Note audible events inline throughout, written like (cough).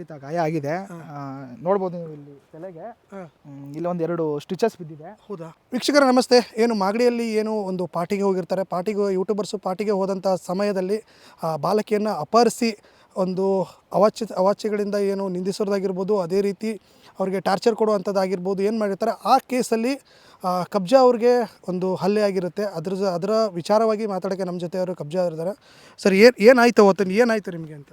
ಖಂಡಿತ ಗಾಯ ಆಗಿದೆ. ನೋಡ್ಬೋದು ನೀವು ಇಲ್ಲಿ ತಲೆಗೆ. ಹಾ. ಇಲ್ಲಿ ಒಂದು ಎರಡು ಸ್ಟಿಚಸ್ ಬಿದ್ದಿದೆ. ಹೌದಾ? ವೀಕ್ಷಕರ ನಮಸ್ತೆ. ಏನು ಮಾಗಡಿಯಲ್ಲಿ ಏನು ಒಂದು ಪಾರ್ಟಿಗೆ ಹೋಗಿರ್ತಾರೆ? ಪಾರ್ಟಿಗೆ ಯೂಟ್ಯೂಬರ್ಸು ಪಾರ್ಟಿಗೆ ಹೋದಂಥ ಸಮಯದಲ್ಲಿ ಆ ಬಾಲಕಿಯನ್ನು ಅಪಹರಿಸಿ ಒಂದು ಅವಾಚ್ಯ ಅವಾಚ್ಯಗಳಿಂದ ಏನು ನಿಂದಿಸೋದಾಗಿರ್ಬೋದು ಅದೇ ರೀತಿ ಅವ್ರಿಗೆ ಟಾರ್ಚರ್ ಕೊಡುವಂಥದ್ದಾಗಿರ್ಬೋದು ಏನು ಮಾಡಿರ್ತಾರೆ? ಆ ಕೇಸಲ್ಲಿ ಕಬ್ಜಾ ಅವ್ರಿಗೆ ಒಂದು ಹಲ್ಲೆ ಆಗಿರುತ್ತೆ. ಅದ್ರ ಅದರ ವಿಚಾರವಾಗಿ ಮಾತಾಡೋಕ್ಕೆ ನಮ್ಮ ಜೊತೆ ಅವರು ಕಬ್ಜಾ ಇರ್ತಾರೆ ಸರ್ ಏನು ಏನಾಯ್ತು ಅವತ್ತು? ಏನಾಯ್ತು ನಿಮಗೆ ಅಂತ?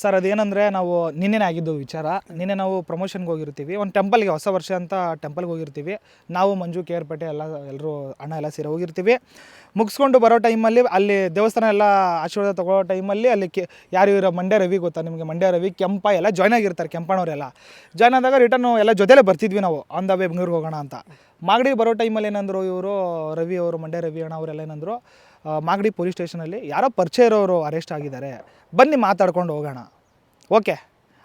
ಸರ್, ಅದೇನಂದರೆ ನಾವು ನಿನ್ನೆನೇ ಆಗಿದ್ದು ವಿಚಾರ. ನಿನ್ನೆ ನಾವು ಪ್ರಮೋಷನ್ಗೆ ಹೋಗಿರ್ತೀವಿ. ಒಂದು ಟೆಂಪಲ್ಗೆ ಹೊಸ ವರ್ಷ ಅಂತ ಟೆಂಪಲ್ಗೆ ಹೋಗಿರ್ತೀವಿ. ನಾವು ಮಂಜು, ಕೇರ್ಪೇಟೆ ಎಲ್ಲ ಎಲ್ಲರೂ ಅಣ್ಣ ಎಲ್ಲ ಸೇರಿ ಹೋಗಿರ್ತೀವಿ. ಮುಗಿಸ್ಕೊಂಡು ಬರೋ ಟೈಮಲ್ಲಿ ಅಲ್ಲಿ ದೇವಸ್ಥಾನ ಎಲ್ಲ ಆಶೀರ್ವಾದ ತಗೊಳ್ಳೋ ಟೈಮಲ್ಲಿ ಅಲ್ಲಿ ಕೆ, ಯಾರು ಇರೋ ಮಂಡ್ಯ ರವಿ ಗೊತ್ತಾ ನಿಮಗೆ? ಮಂಡ್ಯ ರವಿ, ಕೆಂಪ ಎಲ್ಲ ಜಾಯ್ನ್ ಆಗಿರ್ತಾರೆ, ಕೆಂಪಣ್ಣವರೆಲ್ಲ. ಜಾಯ್ನ್ ಆದಾಗ ರಿಟರ್ನ್ ಎಲ್ಲ ಜೊತೆಲೇ ಬರ್ತಿದ್ವಿ ನಾವು ಆನ್ ದ ವೇ ಬೆಂಗಳೂರಿಗೆ ಹೋಗೋಣ ಅಂತ. ಮಾಗಡಿ ಬರೋ ಟೈಮಲ್ಲಿ ಏನಂದ್ರು ಇವರು, ರವಿ ಅವರು, ಮಂಡ್ಯ ರವಿ ಅಣ್ಣ ಅವರೆಲ್ಲ ಏನಂದ್ರು ಮಾಗಡಿ ಪೊಲೀಸ್ ಸ್ಟೇಷನಲ್ಲಿ ಯಾರೋ ಪರಿಚಯ ಇರೋರು ಅರೆಸ್ಟ್ ಆಗಿದ್ದಾರೆ. ಬನ್ನಿ ಮಾತಾಡ್ಕೊಂಡು ಹೋಗೋಣ. ಓಕೆ,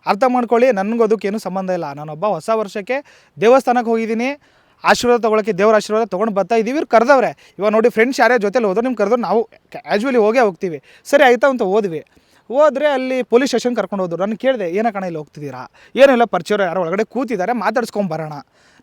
ಅರ್ಥ ಮಾಡ್ಕೊಳ್ಳಿ, ನನಗೂ ಅದಕ್ಕೇನು ಸಂಬಂಧ ಇಲ್ಲ. ನಾನೊಬ್ಬ ಹೊಸ ವರ್ಷಕ್ಕೆ ದೇವಸ್ಥಾನಕ್ಕೆ ಹೋಗಿದ್ದೀನಿ. ಆಶೀರ್ವಾದ ತೊಗೊಳಕ್ಕೆ, ದೇವರ ಆಶೀರ್ವಾದ ತೊಗೊಂಡು ಬರ್ತಾ ಇದ್ದೀವಿ ಇವ್ರು ಕರೆದವ್ರೆ. ಇವಾಗ ನೋಡಿ ಫ್ರೆಂಡ್ಸ್ ಯಾರೇ ಜೊತೆಲಿ ಹೋದ್ರು ನಿಮ್ಗೆ ಕರೆದ್ರು ನಾವು ಕ್ಯಾಶುವಲಿ ಹೋಗೇ ಹೋಗ್ತೀವಿ. ಸರಿ, ಆಯ್ತಾ ಅಂತ ಹೋದ್ವಿ. ಹೋದರೆ ಅಲ್ಲಿ ಪೊಲೀಸ್ ಸ್ಟೇಷನ್ ಕರ್ಕೊಂಡು ಹೋದ್ರು. ನಾನು ಕೇಳಿದೆ, ಏನ ಕಣ ಇಲ್ಲಿ ಹೋಗ್ತಿದ್ದೀರಾ? ಏನಿಲ್ಲ ಪರಿಚಯ ಯಾರೋ ಒಳಗಡೆ ಕೂತಿದ್ದಾರೆ, ಮಾತಾಡ್ಸ್ಕೊಂಡು ಬರೋಣ.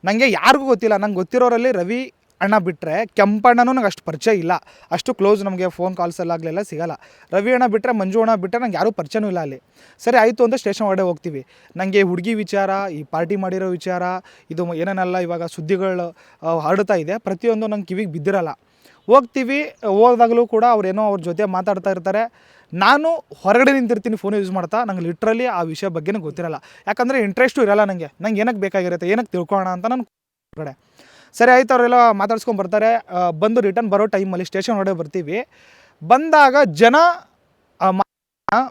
ನನಗೆ ಯಾರಿಗೂ ಗೊತ್ತಿಲ್ಲ. ನಂಗೆ ಗೊತ್ತಿರೋರಲ್ಲಿ ರವಿ ಅಣ್ಣ ಬಿಟ್ಟರೆ ಕೆಂಪಣ್ಣನೂ ನಂಗೆ ಅಷ್ಟು ಪರಿಚಯ ಇಲ್ಲ. ಅಷ್ಟು ಕ್ಲೋಸ್ ನಮಗೆ ಫೋನ್ ಕಾಲ್ಸಲ್ಲಾಗಲೆಲ್ಲ ಸಿಗಲ್ಲ. ರವಿ ಅಣ್ಣ ಬಿಟ್ಟರೆ ಮಂಜು ಅಣ್ಣ ಬಿಟ್ಟರೆ ನಂಗೆ ಯಾರೂ ಪರಿಚಯನೂ ಇಲ್ಲ ಅಲ್ಲಿ. ಸರಿ, ಆಯಿತು ಅಂತ ಸ್ಟೇಷನ್ ಒಳಗಡೆ ಹೋಗ್ತೀವಿ. ನನಗೆ ಹುಡುಗಿ ವಿಚಾರ, ಈ ಪಾರ್ಟಿ ಮಾಡಿರೋ ವಿಚಾರ, ಇದು ಏನೇನೆಲ್ಲ ಇವಾಗ ಸುದ್ದಿಗಳು ಹರಡ್ತಾ ಇದೆ. ಪ್ರತಿಯೊಂದು ನಂಗೆ ಕಿವಿಗೆ ಬಿದ್ದಿರಲ್ಲ. ಹೋಗ್ತೀವಿ, ಹೋದಾಗಲೂ ಕೂಡ ಅವ್ರೇನೋ ಅವ್ರ ಜೊತೆ ಮಾತಾಡ್ತಾ ಇರ್ತಾರೆ. ನಾನು ಹೊರಗಡೆ ನಿಂತಿರ್ತೀನಿ ಫೋನ್ ಯೂಸ್ ಮಾಡ್ತಾ. ನಂಗೆ ಲಿಟ್ರಲಿ ಆ ವಿಷಯ ಬಗ್ಗೆನೂ ಗೊತ್ತಿರಲ್ಲ. ಯಾಕಂದರೆ ಇಂಟ್ರೆಸ್ಟು ಇರಲ್ಲ ನನಗೆ ನಂಗೆ ಏನಕ್ಕೆ ಬೇಕಾಗಿರುತ್ತೆ ಏನಕ್ಕೆ ತಿಳ್ಕೊಳ್ಳೋಣ ಅಂತ ನಾನು ಹೊರಗಡೆ. ಸರಿ, ಆಯ್ತು, ಅವರೆಲ್ಲ ಮಾತಾಡ್ಸ್ಕೊಂಡು ಬರ್ತಾರೆ. ಬಂದು ರಿಟರ್ನ್ ಬರೋ ಟೈಮಲ್ಲಿ ಸ್ಟೇಷನ್ ಹೊರಗಡೆ ಬರ್ತೀವಿ. ಬಂದಾಗ ಜನ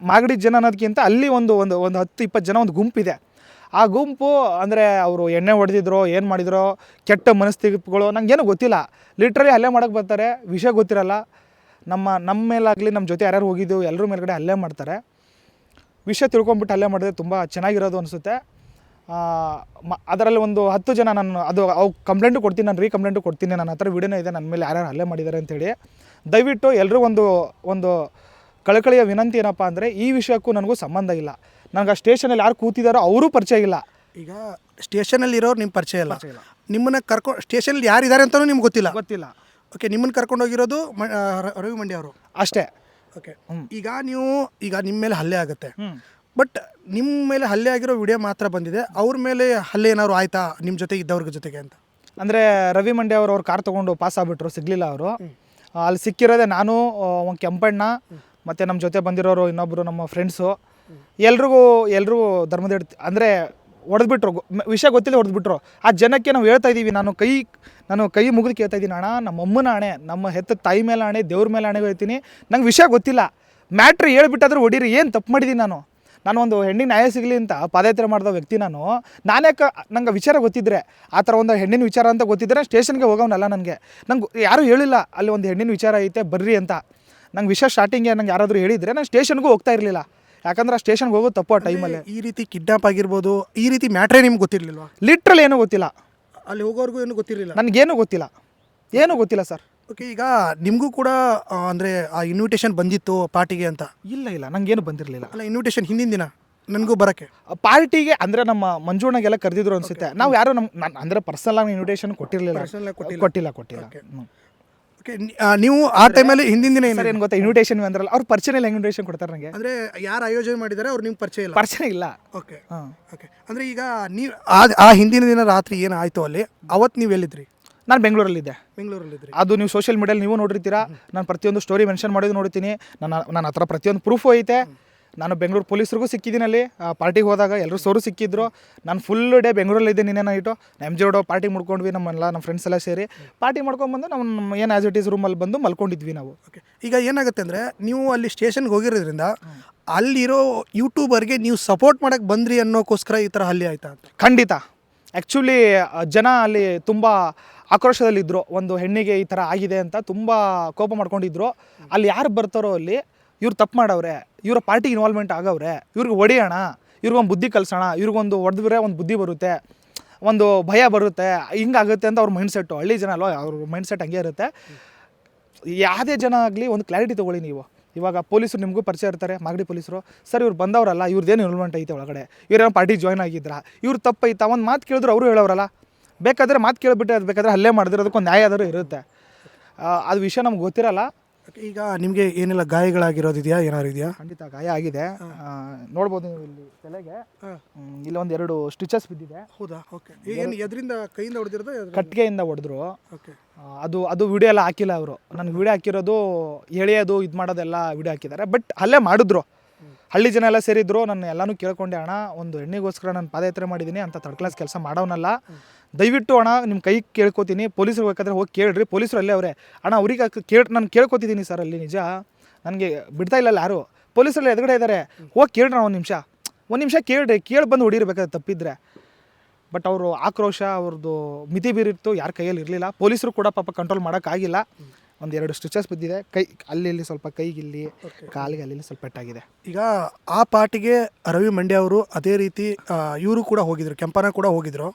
ಮಾಗಡಿ ಜನ ಅನ್ನೋದಕ್ಕಿಂತ ಅಲ್ಲಿ ಒಂದು ಒಂದು ಒಂದು ಹತ್ತು, ಇಪ್ಪತ್ತು ಜನ ಒಂದು ಗುಂಪಿದೆ ಆ ಗುಂಪು ಅಂದರೆ ಅವರು ಎಣ್ಣೆ ಹೊಡೆದಿದ್ರು, ಏನು ಮಾಡಿದ್ರು, ಕೆಟ್ಟ ಮನಸ್ಥಿತಿಗಳು ನನಗೇನು ಗೊತ್ತಿಲ್ಲ. ಲಿಟ್ರಲಿ ಹಲ್ಲೆ ಮಾಡೋಕ್ಕೆ ಬರ್ತಾರೆ. ವಿಷಯ ಗೊತ್ತಿರಲ್ಲ. ನಮ್ಮ ನಮ್ಮ ಮೇಲಾಗಲಿ ನಮ್ಮ ಜೊತೆ ಯಾರ್ಯಾರು ಹೋಗಿದ್ದು ಎಲ್ಲರ ಮೇಲ್ಗಡೆ ಹಲ್ಲೆ ಮಾಡ್ತಾರೆ. ವಿಷಯ ತಿಳ್ಕೊಂಬಿಟ್ಟು ಹಲ್ಲೆ ಮಾಡಿದ್ರೆ ತುಂಬ ಚೆನ್ನಾಗಿರೋದು ಅನಿಸುತ್ತೆ. ಅದರಲ್ಲಿ ಒಂದು ಹತ್ತು ಜನ ನಾನು ಅದು ಅವು ಕಂಪ್ಲೇಂಟು ಕೊಡ್ತೀನಿ ನಾನು ರೀ ಕಂಪ್ಲೇಂಟು ಕೊಡ್ತೀನಿ ನನ್ನ ಹತ್ರ ವಿಡಿಯೋನೇ ಇದೆ ನನ್ನ ಮೇಲೆ ಯಾರ್ಯಾರು ಹಲ್ಲೆ ಮಾಡಿದ್ದಾರೆ ಅಂತೇಳಿ ದಯವಿಟ್ಟು ಎಲ್ಲರೂ ಒಂದು ಒಂದು ಕಳಕಳಿಯ ವಿನಂತಿ ಏನಪ್ಪ ಅಂದರೆ ಈ ವಿಷಯಕ್ಕೂ ನನಗೂ ಸಂಬಂಧ ಇಲ್ಲ. ನನಗೆ ಆ ಸ್ಟೇಷನಲ್ಲಿ ಯಾರು ಕೂತಿದ್ದಾರೋ ಅವರೂ ಪರಿಚಯ ಇಲ್ಲ. ಈಗ ಸ್ಟೇಷನಲ್ಲಿ ಇರೋರು ನಿಮ್ಮ ಪರಿಚಯ ಇಲ್ಲ. ಪರಿಚಯ ಇಲ್ಲ. ನಿಮ್ಮನ್ನ ಕರ್ಕೊಂಡು ಸ್ಟೇಷನಲ್ಲಿ ಯಾರಿದ್ದಾರೆ ಅಂತಲೂ ನಿಮ್ಗೆ ಗೊತ್ತಿಲ್ಲ. ಗೊತ್ತಿಲ್ಲ. ಓಕೆ ನಿಮ್ಮನ್ನು ಕರ್ಕೊಂಡು ಹೋಗಿರೋದು ಮ- ಆ, ರ- ರವಿ ಮಂಡ್ಯ ಅವರು. ಅಷ್ಟೇ. ಓಕೆ. ಈಗ ನೀವು ಈಗ ನಿಮ್ಮ ಮೇಲೆ ಹಲ್ಲೆ ಆಗುತ್ತೆ. ಹ್ಞೂ ಬಟ್ ನಿಮ್ಮ ಮೇಲೆ ಹಲ್ಲೆ ಆಗಿರೋ ವಿಡಿಯೋ ಮಾತ್ರ ಬಂದಿದೆ. ಅವ್ರ ಮೇಲೆ ಹಲ್ಲೆ ಏನಾದ್ರು ಆಯ್ತಾ ನಿಮ್ಮ ಜೊತೆ ಇದ್ದವ್ರ ಜೊತೆಗೆ ಅಂತ? ಅಂದರೆ ರವಿ ಮಂಡ್ಯ ಅವರು ಅವ್ರು ಕಾರ್ ತೊಗೊಂಡು ಪಾಸ್ ಆಗಿಬಿಟ್ರು ಸಿಗಲಿಲ್ಲ ಅವರು. ಅಲ್ಲಿ ಸಿಕ್ಕಿರೋದೆ ನಾನು ಒಂದು ಕೆಂಪಣ್ಣ ಮತ್ತು ನಮ್ಮ ಜೊತೆ ಬಂದಿರೋರು ಇನ್ನೊಬ್ಬರು ನಮ್ಮ ಫ್ರೆಂಡ್ಸು ಎಲ್ರಿಗೂ ಎಲ್ರಿಗೂ ಧರ್ಮದ ಅಂದರೆ ಹೊಡೆದ್ಬಿಟ್ರು ವಿಷಯ ಗೊತ್ತಿಲ್ಲ ಹೊಡೆದ್ಬಿಟ್ರು ಆ ಜನಕ್ಕೆ ನಾವು ಹೇಳ್ತಾ ಇದ್ದೀವಿ ನಾನು ಕೈ ನಾನು ಕೈ ಮುಗಿದು ಕೇಳ್ತಾ ಇದ್ದೀನಿ ಅಣ್ಣ ನಮ್ಮ ಅಮ್ಮನ ಆಣೆ ನಮ್ಮ ಹೆತ್ತ ತಾಯಿ ಮೇಲೆ ಆಣೆ ದೇವ್ರ ಮೇಲೆ ಆಣೆ ಹೇಳ್ತೀನಿ ನಂಗೆ ವಿಷಯ ಗೊತ್ತಿಲ್ಲ. ಮ್ಯಾಟ್ರ್ ಹೇಳ್ಬಿಟ್ಟಾದ್ರೂ ಹೊಡೀರಿ ಏನು ತಪ್ಪು ಮಾಡಿದ್ದೀನಿ ನಾನು? ನಾನು ಒಂದು ಹೆಣ್ಣಿನ ನ್ಯಾಯ ಸಿಗಲಿ ಅಂತ ಪಾದಯಾತ್ರೆ ಮಾಡಿದ ವ್ಯಕ್ತಿ ನಾನು. ನಾನೇ ಕ ನಂಗೆ ವಿಚಾರ ಗೊತ್ತಿದ್ರೆ ಆ ಥರ ಒಂದು ಹೆಣ್ಣಿನ ವಿಚಾರ ಅಂತ ಗೊತ್ತಿದ್ರೆ ಸ್ಟೇಷನ್ಗೆ ಹೋಗೋನಲ್ಲ ನನಗೆ. ನಂಗೆ ಯಾರೂ ಹೇಳಿಲ್ಲ ಅಲ್ಲಿ ಒಂದು ಹೆಣ್ಣಿನ ವಿಚಾರ ಐತೆ ಬರ್ರಿ ಅಂತ. ನಂಗೆ ವಿಷಯ ಸ್ಟಾರ್ಟಿಂಗ್ಗೆ ನಂಗೆ ಯಾರಾದರೂ ಹೇಳಿದರೆ ನಾನು ಸ್ಟೇಷನ್ಗೂ ಹೋಗ್ತಾ ಇರಲಿಲ್ಲ. ಯಾಕಂದ್ರೆ ಆ ಸ್ಟೇಷನ್ಗೆ ಹೋಗೋದು ತಪ್ಪು ಆ ಟೈಮಲ್ಲಿ ಈ ರೀತಿ ಕಿಡ್ನಾಪ್ ಆಗಿರ್ಬೋದು ಈ ರೀತಿ ಮ್ಯಾಟ್ರೇ ನಿಮ್ಗೆ ಗೊತ್ತಿರಲಿಲ್ವಾ? ಲಿಟ್ರಲ್ ಏನೂ ಗೊತ್ತಿಲ್ಲ. ಅಲ್ಲಿ ಹೋಗೋರ್ಗೂ ಏನು ಗೊತ್ತಿರಲಿಲ್ಲ? ನನಗೇನು ಗೊತ್ತಿಲ್ಲ. ಏನೂ ಗೊತ್ತಿಲ್ಲ ಸರ್ ಓಕೆ ಈಗ ನಿಮಗೂ ಕೂಡ ಅಂದರೆ ಅಂದ್ರೆ ಆ ಇನ್ವಿಟೇಷನ್ ಬಂದಿತ್ತು ಪಾರ್ಟಿಗೆ ಅಂತ? ಇಲ್ಲ ಇಲ್ಲ ನಂಗೇನು ಬಂದಿರಲಿಲ್ಲ. ಅಲ್ಲ ಇನ್ವಿಟೇಷನ್ ಹಿಂದಿನ ದಿನ ನನಗೂ ಬರೋಕ್ಕೆ? ಪಾರ್ಟಿಗೆ ಅಂದರೆ ನಮ್ಮ ಮಂಜುಣ್ಣಗೆಲ್ಲ ಕರೆದಿದ್ರು ಅನ್ಸುತ್ತೆ. ನಾವು ಯಾರು ನಮ್ಮ ನಾನು ಅಂದರೆ ಪರ್ಸನಲ್ ಆಗಿ ಇನ್ವಿಟೇಷನ್ ಕೊಟ್ಟಿರಲಿಲ್ಲ. Personal ಆಗಿ ಕೊಟ್ಟಿಲ್ಲ. ಕೊಟ್ಟಿಲ್ಲ ಓಕೆ ಹ್ಮ್. ಓಕೆ ನೀವು ಆ ಟೈಮಲ್ಲಿ ಹಿಂದಿನ ದಿನ ಸರ್ ಏನು ಏನು ಗೊತ್ತಾ ಇನ್ವಿಟೇಷನ್ ಅಂದ್ರಲ್ಲ ಅವ್ರು ಪರಿಚಯ ಇಲ್ಲ ಇನ್ವಿಟೇಷನ್ ಕೊಡ್ತಾರೆ ನನಗೆ ಅಂದ್ರೆ ಯಾರು ಆಯೋಜನೆ ಮಾಡಿದ್ದಾರೆ ಅವ್ರು ನಿಮ್ಗೆ ಪರಿಚಯ ಇಲ್ಲ? ಪರಿಚಯ ಇಲ್ಲ. ಓಕೆ ಹಾಂ ಓಕೆ ಅಂದ್ರೆ ಈಗ ನೀವು ಆ ಆ ಹಿಂದಿನ ದಿನ ರಾತ್ರಿ ಏನು ಆಯ್ತು ಅಲ್ಲಿ? ಅವತ್ತು ನೀವು ಎಲ್ಲಿದ್ರಿ? ನಾನು ಬೆಂಗಳೂರಲ್ಲಿದ್ದೆ. ಬೆಂಗಳೂರಲ್ಲಿದ್ರಿ ಅದು ನೀವು ಸೋಷಿಯಲ್ ಮೀಡಿಯಲ್ಲಿ ನೀವು ನೋಡಿರ್ತೀರಾ? ನಾನು ಪ್ರತಿಯೊಂದು ಸ್ಟೋರಿ ಮೆನ್ಷನ್ ಮಾಡೋದು ನೋಡ್ತೀನಿ ನನ್ನ ನನ್ನ ಹತ್ರ ಪ್ರತಿಯೊಂದು ಪ್ರೂಫು ಐತೆ. ನಾನು ಬೆಂಗಳೂರು ಪೊಲೀಸ್ರಿಗೂ ಸಿಕ್ಕಿದ್ದೀನಿ ಅಲ್ಲಿ. ಪಾರ್ಟಿಗೆ ಹೋದಾಗ ಎಲ್ಲರೂ ಸೋರು ಸಿಕ್ಕಿದ್ರು. ನಾನು ಫುಲ್ ಡೇ ಬೆಂಗಳೂರಲ್ಲಿದ್ದೆ ನಿನ್ನೆ ನೈಟು ಎಂ ಜಿ ಪಾರ್ಟಿ ಮಾಡ್ಕೊಂಡ್ವಿ ನಮ್ಮೆಲ್ಲ ನಮ್ಮ ಫ್ರೆಂಡ್ಸ್ ಎಲ್ಲ ಸೇರಿ. ಪಾರ್ಟಿ ಮಾಡ್ಕೊಂಬಂದು ನಮ್ಮ ಏನು ಆ್ಯಸ್ ಇಟ್ ಈಸ್ ರೂಮಲ್ಲಿ ಬಂದು ಮಲ್ಕೊಂಡಿದ್ವಿ ನಾವು. ಓಕೆ ಈಗ ಏನಾಗುತ್ತೆ ಅಂದರೆ ನೀವು ಅಲ್ಲಿ ಸ್ಟೇಷನ್ಗೆ ಹೋಗಿರೋದ್ರಿಂದ ಅಲ್ಲಿರೋ ಯೂಟ್ಯೂಬರ್ಗೆ ನೀವು ಸಪೋರ್ಟ್ ಮಾಡೋಕ್ಕೆ ಬಂದ್ರಿ ಅನ್ನೋಕ್ಕೋಸ್ಕರ ಈ ಥರ ಹಲ್ಲೆ ಆಯ್ತಾ ಅಂತ? ಖಂಡಿತ. ಆ್ಯಕ್ಚುಲಿ ಜನ ಅಲ್ಲಿ ತುಂಬ ಆಕ್ರೋಶದಲ್ಲಿದ್ದರು ಒಂದು ಹೆಣ್ಣಿಗೆ ಈ ಥರ ಆಗಿದೆ ಅಂತ ತುಂಬ ಕೋಪ ಮಾಡ್ಕೊಂಡಿದ್ರು. ಅಲ್ಲಿ ಯಾರು ಬರ್ತಾರೋ ಅಲ್ಲಿ ಇವ್ರು ತಪ್ಪು ಮಾಡವ್ರೆ. ಇವರ ಪಾರ್ಟಿ ಇನ್ವಾಲ್ವ್ಮೆಂಟ್ ಆಗವ್ರೆ. ಇವ್ರಿಗೆ ಹೊಡಿಯೋಣ. ಇವ್ರಿಗೊಂದು ಬುದ್ಧಿ ಕಲಿಸೋಣ. ಇವ್ರಿಗೊಂದು ಹೊಡೆದ್ರೆ ಒಂದು ಬುದ್ಧಿ ಬರುತ್ತೆ. ಒಂದು ಭಯ ಬರುತ್ತೆ. ಹಿಂಗಾಗುತ್ತೆ ಅಂತ ಅವ್ರ ಮೈಂಡ್ಸೆಟ್ಟು ಹಳ್ಳಿ ಜನ ಅಲ್ವಾ? ಅವ್ರ ಮೈಂಡ್ಸೆಟ್ ಹಂಗೆ ಇರುತ್ತೆ. ಯಾವುದೇ ಜನ ಆಗಲಿ ಒಂದು ಕ್ಲಾರಿಟಿ ತೊಗೊಳ್ಳಿ ನೀವು. ಇವಾಗ ಪೊಲೀಸರು ನಿಮಗೂ ಪರಿಚಯ ಇರ್ತಾರೆ, ಮಾಗಡಿ ಪೊಲೀಸರು. ಸರ್, ಇವ್ರು ಬಂದವರಲ್ಲ, ಇವ್ರದ್ದೇನು ಇನ್ವಾಲ್ವ್ಮೆಂಟ್ ಐತೆ ಒಳಗಡೆ? ಇವ್ರೇನೋ ಪಾರ್ಟಿ ಜಾಯ್ನ್ ಆಗಿದ್ರಾ ಇವ್ರು ತಪ್ಪೈತಾ, ಒಂದು ಮಾತು ಕೇಳಿದ್ರು ಅವರು ಹೇಳೋರಲ್ಲ. ಬೇಕಾದರೆ ಮಾತು ಕೇಳಿಬಿಟ್ಟು, ಅದು ಬೇಕಾದ್ರೆ ಹಲ್ಲೆ ಮಾಡಿದಿರೋದಕ್ಕೊಂದು ನ್ಯಾಯ ಆದರೂ ಇರುತ್ತೆ. ಅದು ವಿಷಯ ನಮ್ಗೆ ಗೊತ್ತಿರಲ್ಲ. ಈಗ ನಿಮಗೆ ಏನೆಲ್ಲ ಗಾಯಗಳಾಗಿರೋದಿದೆಯಾ ಏನಾದ್ರು ಇದೆಯಾ? ಖಂಡಿತ ಗಾಯ ಆಗಿದೆ. ಆ, ನೋಡ್ಬೋದು ನೀವು ಇಲ್ಲಿ ತಲೆಗೆ. ಇಲ್ಲಿ ಒಂದು ಎರಡು ಸ್ಟಿಚಸ್ ಬಿದ್ದಿದೆ. ಹೌದಾ? ಓಕೆ ಏನು ಎದರಿಂದ ಕೈಯಿಂದ ಹೊಡೆದಿರೋದು? ಕಟ್ಟಿಗೆಯಿಂದ ಹೊಡೆದ್ರು. ಓಕೆ ಅದು ಅದು ವಿಡಿಯೋ ಎಲ್ಲ ಹಾಕಿಲ್ಲ ಅವರು. ನನಗೆ ವಿಡಿಯೋ ಹಾಕಿರೋದು ಎಳೆಯೋದು ಇದು ಮಾಡೋದೆಲ್ಲ ವಿಡಿಯೋ ಹಾಕಿದ್ದಾರೆ. ಬಟ್ ಅಲ್ಲೇ ಮಾಡಿದ್ರು. ಹಳ್ಳಿ ಜನ ಎಲ್ಲ ಸೇರಿದ್ರು. ನನ್ನ ಎಲ್ಲನೂ ಕೇಳ್ಕೊಂಡೆ ಅಣ್ಣ ಒಂದು ಹೆಣ್ಣಿಗೋಸ್ಕರ ನಾನು ಪಾದಯಾತ್ರೆ ಮಾಡಿದ್ದೀನಿ ಅಂತ ಥರ್ಡ್ ಕ್ಲಾಸ್ ಕೆಲಸ ಮಾಡೋನಲ್ಲ. ದಯವಿಟ್ಟು ಅಣ್ಣ ನಿಮ್ಮ ಕೈ ಕೇಳ್ಕೊತೀನಿ. ಪೊಲೀಸರು ಬೇಕಾದ್ರೆ ಹೋಗಿ ಕೇಳ್ರಿ. ಪೊಲೀಸರು ಅಲ್ಲೇ ಅವರೇ. ಅಣ್ಣ ಅವ್ರಿಗೆ ಕೇಳಿ ನಾನು ಕೇಳ್ಕೊತಿದ್ದೀನಿ ಸರ್ ಅಲ್ಲಿ ನಿಜ. ನನಗೆ ಬಿಡ್ತಾ ಇಲ್ಲ ಯಾರು. ಪೊಲೀಸರಲ್ಲಿ ಎದುರುಗಡೆ ಇದ್ದಾರೆ ಹೋಗಿ ಕೇಳ್ರಿ ಒಂದು ನಿಮಿಷ. ಒಂದು ನಿಮಿಷ ಕೇಳ್ರಿ. ಕೇಳಿ ಬಂದು ಹೊಡಿರ್ಬೇಕಾದ್ರೆ ತಪ್ಪಿದ್ರೆ. ಬಟ್ ಅವರು ಆಕ್ರೋಶ ಅವ್ರದ್ದು ಮಿತಿ ಬೀರಿತ್ತು. ಯಾರ ಕೈಯಲ್ಲಿ ಇರಲಿಲ್ಲ. ಪೊಲೀಸರು ಕೂಡ ಪಾಪ ಕಂಟ್ರೋಲ್ ಮಾಡೋಕ್ಕಾಗಿಲ್ಲ. ಒಂದು ಎರಡು ಸ್ಟಿಚಸ್ ಬಿದ್ದಿದೆ. ಕೈ ಅಲ್ಲಿ ಇಲ್ಲಿ ಸ್ವಲ್ಪ ಕೈಗಿಲ್ಲಿ ಕಾಲಿಗೆ ಅಲ್ಲಿ ಇಲ್ಲಿ ಸ್ವಲ್ಪ ಪೆಟ್ಟಾಗಿದೆ. ಈಗ ಆ ಪಾರ್ಟಿಗೆ ರವಿ ಮಂಡ್ಯ ಅವರು ಅದೇ ರೀತಿ ಇವರು ಕೂಡ ಹೋಗಿದ್ರು. ಕೆಂಪನ ಕೂಡ ಹೋಗಿದ್ರು.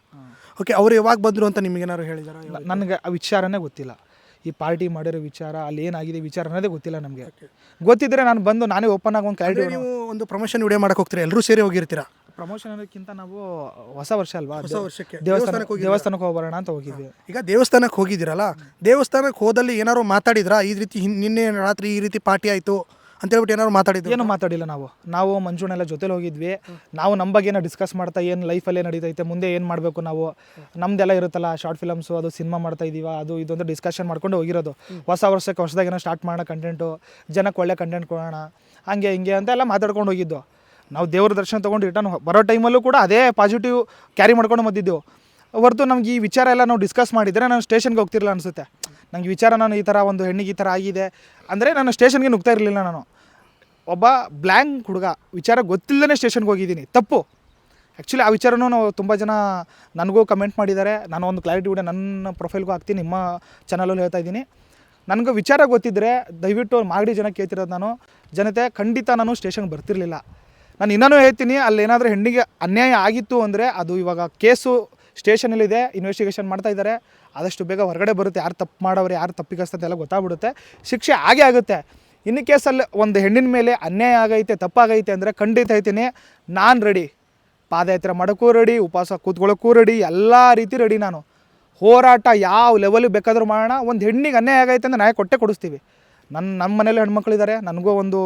ಓಕೆ ಅವ್ರು ಯಾವಾಗ ಬಂದರು ಅಂತ ನಿಮಗೇನಾದ್ರು ಹೇಳಿದಾರ? ನನಗೆ ಆ ವಿಚಾರನೇ ಗೊತ್ತಿಲ್ಲ. ಈ ಪಾರ್ಟಿ ಮಾಡಿರೋ ವಿಚಾರ ಅಲ್ಲಿ ಏನಾಗಿದೆ ವಿಚಾರ ಅನ್ನೋದೇ ಗೊತ್ತಿಲ್ಲ ನಮಗೆ. ಗೊತ್ತಿದ್ರೆ ನಾನು ಬಂದು ನಾನೇ ಓಪನ್ ಆಗಿ ಒಂದು ಕ್ಲಾರಿಟಿ ನೀವು ಒಂದು ಪ್ರಮೋಷನ್ ವಿಡಿಯೋ ಮಾಡಕ್ಕೆ ಹೋಗ್ತೀರಾ? ಎಲ್ಲರೂ ಸೇರಿ ಹೋಗಿರ್ತೀರಾ? ಪ್ರಮೋಷನ್ ಅನ್ನೋದಕ್ಕಿಂತ ನಾವು ಹೊಸ ವರ್ಷ ಅಲ್ವಾ? ಹೊಸ ವರ್ಷಕ್ಕೆ. ದೇವಸ್ಥಾನ ದೇವಸ್ಥಾನಕ್ಕೆ ಹೋಗೋಣ ಅಂತ ಹೋಗಿದ್ವಿ. ಈಗ ದೇವಸ್ಥಾನಕ್ಕೆ ಹೋಗಿದ್ದೀರಲ್ಲ? ದೇವಸ್ಥಾನಕ್ಕೆ ಹೋದಲ್ಲಿ ಏನಾರು ಮಾತಾಡಿದ್ರಾ? ಈ ರೀತಿ ನಿನ್ನೆ ರಾತ್ರಿ ಈ ರೀತಿ ಪಾರ್ಟಿ ಆಯಿತು. ಅಂತೇಳ್ಬಿಟ್ಟು ಏನಾದ್ರು ಮಾತಾಡಿದ್ರು? ಏನು ಮಾತಾಡಿಲ್ಲ ನಾವು. ನಾವು ಮಂಜುನೆಲ್ಲ ಜೊತೆಲಿ ಹೋಗಿದ್ವಿ. ನಾವು ನಮ್ಮ ಬಗ್ಗೆ ಏನೋ ಡಿಸ್ಕಸ್ ಮಾಡ್ತಾ ಏನು ಲೈಫಲ್ಲೇ ನಡೀತೈತೆ, ಮುಂದೆ ಏನು ಮಾಡಬೇಕು ನಾವು. ನಮ್ದೆಲ್ಲ ಇರುತ್ತಲ್ಲ ಶಾರ್ಟ್ ಫಿಲಮ್ಸು ಅದು ಸಿನಿಮಾ ಮಾಡ್ತಾ ಇದೀವ, ಅದು ಇದೊಂದು ಡಿಸ್ಕಷನ್ ಮಾಡ್ಕೊಂಡು ಹೋಗಿರೋದು. ಹೊಸ ವರ್ಷಕ್ಕೆ ಹೊಸದಾಗ ಏನೋ ಸ್ಟಾರ್ಟ್ ಮಾಡೋಣ ಕಂಟೆಂಟು ಜನಕ್ಕೆ ಒಳ್ಳೆ ಕಂಟೆಂಟ್ ಕೊಡೋಣ, ಹಂಗೆ ಹಿಂಗೆ ಅಂತ ಎಲ್ಲ ಮಾತಾಡ್ಕೊಂಡು ಹೋಗಿದ್ದು. ನಾವು ದೇವ್ರ ದರ್ಶನ ತೊಗೊಂಡು ರಿಟರ್ನ್ ಬರೋ ಟೈಮಲ್ಲೂ ಕೂಡ ಅದೇ ಪಾಸಿಟಿವ್ ಕ್ಯಾರಿ ಮಾಡ್ಕೊಂಡು ಬಂದಿದ್ದೆವು. ಹೊರತು ನಮ್ಗೆ ಈ ವಿಚಾರ ಎಲ್ಲ ನಾವು ಡಿಸ್ಕಸ್ ಮಾಡಿದರೆ ನಾವು ಸ್ಟೇಷನ್ಗೆ ಹೋಗ್ತಿರಲಿಲ್ಲ ಅನಿಸುತ್ತೆ. ನಂಗೆ ಈ ವಿಚಾರ ನಾನು ಈ ಥರ ಒಂದು ಹೆಣ್ಣಿಗೆ ಈ ಥರ ಆಗಿದೆ ಅಂದರೆ ನಾನು ಸ್ಟೇಷನ್ಗೆ ನುಗ್ತಾ ಇರಲಿಲ್ಲ ನಾನು. ಒಬ್ಬ ಬ್ಲ್ಯಾಂಕ್ ಹುಡುಗ, ವಿಚಾರ ಗೊತ್ತಿಲ್ಲದೇ ಸ್ಟೇಷನ್ಗೆ ಹೋಗಿದ್ದೀನಿ. ತಪ್ಪು. ಆ್ಯಕ್ಚುಲಿ ಆ ವಿಚಾರನೂ ನಾವು ತುಂಬ ಜನ ನನಗೂ ಕಮೆಂಟ್ ಮಾಡಿದ್ದಾರೆ. ನಾನು ಒಂದು ಕ್ಲಾರಿಟಿ ಕೂಡ ನನ್ನ ಪ್ರೊಫೈಲ್ಗೂ ಹಾಕ್ತೀನಿ, ನಿಮ್ಮ ಚಾನಲಲ್ಲಿ ಹೇಳ್ತಾ ಇದ್ದೀನಿ. ನನಗೂ ವಿಚಾರ ಗೊತ್ತಿದ್ದರೆ ದಯವಿಟ್ಟು ಮಾಗಡಿ ಜನ ಕೇಳ್ತಿರೋದು ನಾನು. ಜನತೆ, ಖಂಡಿತ ನಾನು ಸ್ಟೇಷನ್ಗೆ ಬರ್ತಿರಲಿಲ್ಲ. ನಾನು ಇನ್ನೂ ಹೇಳ್ತೀನಿ, ಅಲ್ಲಿ ಏನಾದರೂ ಹೆಣ್ಣಿಗೆ ಅನ್ಯಾಯ ಆಗಿತ್ತು ಅಂದರೆ ಅದು ಇವಾಗ ಕೇಸು ಸ್ಟೇಷನಲ್ಲಿದೆ ಇನ್ವೆಸ್ಟಿಗೇಷನ್ ಮಾಡ್ತಾ ಇದ್ದಾರೆ. ಆದಷ್ಟು ಬೇಗ ಹೊರಗಡೆ ಬರುತ್ತೆ. ಯಾರು ತಪ್ಪು ಮಾಡೋರು, ಯಾರು ತಪ್ಪಿಗಸ್ತ ಎಲ್ಲ ಗೊತ್ತಾಗ್ಬಿಡುತ್ತೆ. ಶಿಕ್ಷೆ ಆಗೇ ಆಗುತ್ತೆ. ಇನ್ನು ಕೇಸಲ್ಲಿ ಒಂದು ಹೆಣ್ಣಿನ ಮೇಲೆ ಅನ್ಯಾಯ ಆಗೈತೆ, ತಪ್ಪಾಗೈತೆ ಅಂದರೆ ಖಂಡಿತ ಐತೀನಿ ನಾನು ರೆಡಿ ಪಾದಯಾತ್ರೆ ಮಾಡೋಕ್ಕೂ ರೆಡಿ ಉಪವಾಸ ಕೂತ್ಕೊಳ್ಳೋಕ್ಕೂ ರೆಡಿ ಎಲ್ಲ ರೀತಿ ರೆಡಿ ನಾನು. ಹೋರಾಟ ಯಾವ ಲೆವೆಲಿಗೆ ಬೇಕಾದರೂ ಮಾಡೋಣ. ಒಂದು ಹೆಣ್ಣಿಗೆ ಅನ್ಯಾಯ ಆಗೈತೆ ಅಂದರೆ ನಾಯಕ ಕೊಟ್ಟೆ ಕೊಡಿಸ್ತೀವಿ. ನನ್ನ ನಮ್ಮ ಮನೇಲಿ ಹೆಣ್ಮಕ್ಳಿದ್ದಾರೆ ನನಗೂ ಒಂದು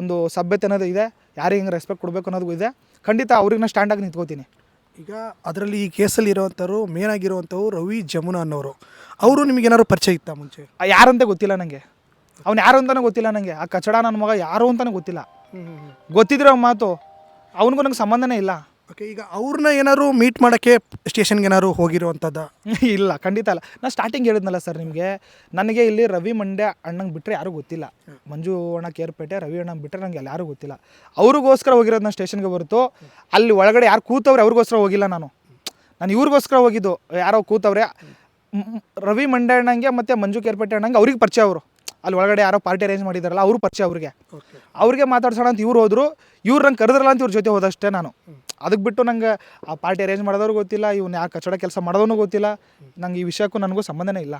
ಒಂದು ಸಭ್ಯತೆ ಅನ್ನೋದು ಇದೆ. ಯಾರಿಗೆ ಹಿಂಗೆ ರೆಸ್ಪೆಕ್ಟ್ ಕೊಡಬೇಕು ಅನ್ನೋದು ಇದೆ. ಖಂಡಿತ ಅವ್ರಿಗೆ ಸ್ಟ್ಯಾಂಡಾಗಿ ನಿಂತ್ಕೋತೀನಿ. ಈಗ ಅದರಲ್ಲಿ ಈ ಕೇಸಲ್ಲಿ ಇರೋವಂಥವ್ರು ಮೇನ್ ಆಗಿರುವಂಥವ್ರು ರವಿ ಜಮುನಾ ಅನ್ನೋರು. ಅವರು ನಿಮಗೇನಾದ್ರು ಪರಿಚಯ ಇತ್ತಾ ಮುಂಚೆ? ಆ ಯಾರಂತ ಗೊತ್ತಿಲ್ಲ ನನಗೆ ಅವ್ನು ಯಾರು ಅಂತಲೂ ಗೊತ್ತಿಲ್ಲ ನನಗೆ ಆ ಕಚಡ ನನ್ನ ಮಗ ಯಾರು ಅಂತಲೂ ಗೊತ್ತಿಲ್ಲ. ಗೊತ್ತಿದ್ರೆ ಅವ್ನ್ ಮಾತು. ಅವನಿಗೂ ನನಗೆ ಸಂಬಂಧನೇ ಇಲ್ಲ. ಓಕೆ ಈಗ ಅವ್ರನ್ನ ಏನಾದ್ರು ಮೀಟ್ ಮಾಡೋಕ್ಕೆ ಸ್ಟೇಷನ್ಗೆ ಏನಾದ್ರು ಹೋಗಿರುವಂಥದ್ದು (laughs) ಇಲ್ಲ ಖಂಡಿತ ಅಲ್ಲ. ನಾನು ಸ್ಟಾರ್ಟಿಂಗ್ ಹೇಳಿದ್ನಲ್ಲ ಸರ್ ನಿಮಗೆ ನನಗೆ ಇಲ್ಲಿ ರವಿ ಮಂಡ್ಯ ಅಣ್ಣಂಗೆ ಬಿಟ್ಟರೆ ಯಾರೂ ಗೊತ್ತಿಲ್ಲ. ಮಂಜು ಅಣ್ಣ ಕೇರ್ಪೇಟೆ ರವಿ ಅಣ್ಣ ಬಿಟ್ಟರೆ ನನಗೆ ಅಲ್ಲಿ ಯಾರೂ ಗೊತ್ತಿಲ್ಲ. ಅವ್ರಿಗೋಸ್ಕರ ಹೋಗಿರೋದು ನಾನು ಸ್ಟೇಷನ್ಗೆ ಹೊರತು ಅಲ್ಲಿ ಒಳಗಡೆ ಯಾರು ಕೂತವ್ರೆ ಅವ್ರಿಗೋಸ್ಕರ ಹೋಗಿಲ್ಲ ನಾನು. ನಾನು ಇವ್ರಿಗೋಸ್ಕರ ಹೋಗಿದ್ದು ಯಾರೋ ಕೂತವ್ರೆ. ರವಿ ಮಂಡ್ಯ ಅಣ್ಣಂಗೆ ಮತ್ತು ಮಂಜು ಕೇರ್ಪೇಟೆ ಅಣ್ಣಂಗೆ ಅವ್ರಿಗೆ ಪರಿಚಯ ಅವರು. ಅಲ್ಲಿ ಒಳಗಡೆ ಯಾರೋ ಪಾರ್ಟಿ ಅರೇಂಜ್ ಮಾಡಿದಾರಲ್ಲ ಅವರು ಪರಿಚಯ ಅವ್ರಿಗೆ. ಅವ್ರಿಗೆ ಮಾತಾಡ್ಸೋಣ ಅಂತ ಇವ್ರು ಹೋದ್ರು ಇವ್ರು ನಂಗೆ ಕರೆದ್ರಲ್ಲ ಅಂತ ಇವ್ರ ಜೊತೆ ಹೋದಷ್ಟೇ ನಾನು. ಅದಕ್ಕೆ ಬಿಟ್ಟು ನಂಗೆ ಆ ಪಾರ್ಟಿ ಅರೇಂಜ್ ಮಾಡೋದವ್ರು ಗೊತ್ತಿಲ್ಲ, ಇವ್ನು ಯಾಕೆ ಕಚಡ ಕೆಲಸ ಮಾಡೋದೂ ಗೊತ್ತಿಲ್ಲ. ನಂಗೆ ಈ ವಿಷಯಕ್ಕೂ ನನಗೂ ಸಂಬಂಧನೇ ಇಲ್ಲ.